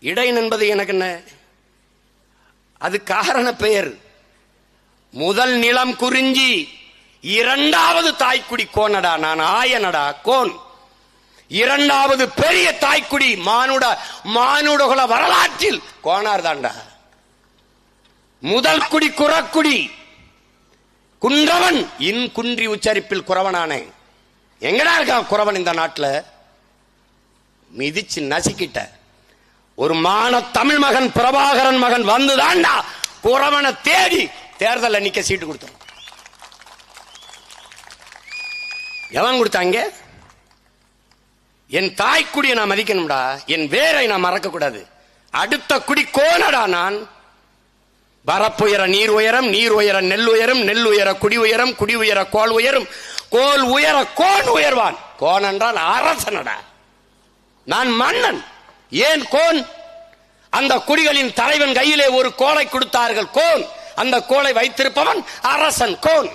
இடையன் என்பது எனக்கு என்ன அது காரண பெயர். முதல் நிலம் குறிஞ்சி இரண்டாவது தாய்க்குடி கோனடா நான் ஆயனடா கோன். இரண்டாவது பெரிய தாய்க்குடி மானுட மானுடகுல வரலாற்றில் கோனார் தாண்டா. முதல் குடி குறக்குடி குன்றவன் இன் குன்றி உச்சரிப்பில் குறவனானே. எங்கடா இருக்கான் குறவன் இந்த நாட்டில்? மிதிச்சு நசுக்கிட்ட. ஒரு மான தமிழ் மகன் பிரபாகரன் மகன் வந்துதான்டா குறவனை தேடி தேர்தலில் நிக்க சீட்டு கொடுத்துரும். எவன் கொடுத்தாங்க என் தாய்க்குடியை நான் மதிக்கணும்டா. என் வேரை நான் மறக்க கூடாது அடுத்த குடி கோனடா நான். வரப்புயர நீர் உயரம் நீர் உயர நெல் உயரம் நெல் உயர குடி உயரம் குடி உயர கோல் உயரும். கோல் உயர கோன் உயர்வான். கோன் என்றால் அரசனடா. நான் மன்னன். ஏன் கோன்? அந்த குடிகளின் தலைவன் கையிலே ஒரு கோலை கொடுத்தார்கள். கோன். அந்த கோலை வைத்திருப்பவன் அரசன். கோன்.